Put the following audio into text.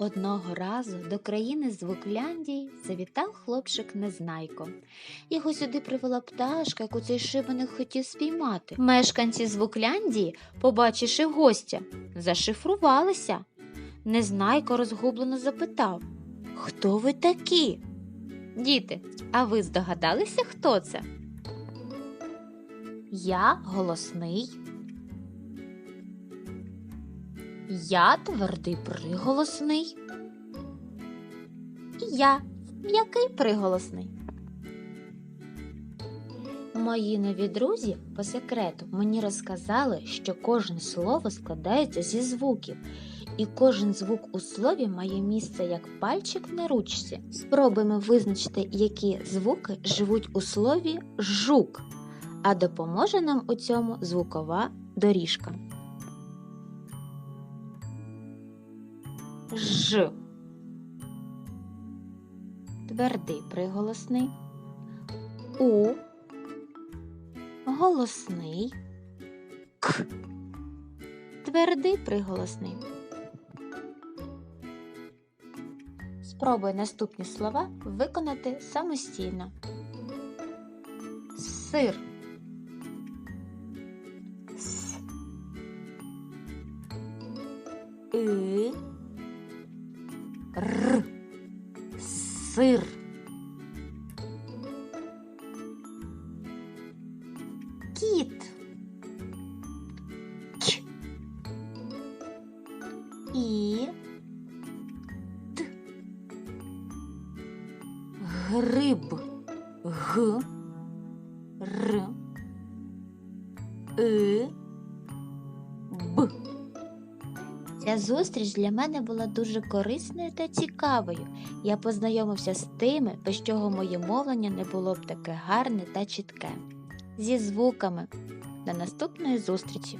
Одного разу до країни Звукляндії завітав хлопчик Незнайко. Його сюди привела пташка, яку цей шибеник хотів спіймати. Мешканці Звукляндії, побачивши гостя, зашифрувалися. Незнайко розгублено запитав Хто ви такі? Діти, а ви здогадалися, хто це? Я голосний. Я твердий приголосний. І я м'який приголосний. Мої нові друзі по секрету мені розказали, що кожне слово складається зі звуків, і кожен звук у слові має місце як пальчик на ручці. Спробуємо визначити, які звуки живуть у слові жук, а допоможе нам у цьому звукова доріжка. Ж. Твердий приголосний. У. Голосний. К. Твердий приголосний. Спробуй наступні слова виконати самостійно. Сир. С. И. Р. Сир. Кіт. К. І. Т. Гриб. Г. Р. И. Ця зустріч для мене була дуже корисною та цікавою. Я познайомився з тими, без чого моє мовлення не було б таке гарне та чітке. Зі звуками. До наступної зустрічі!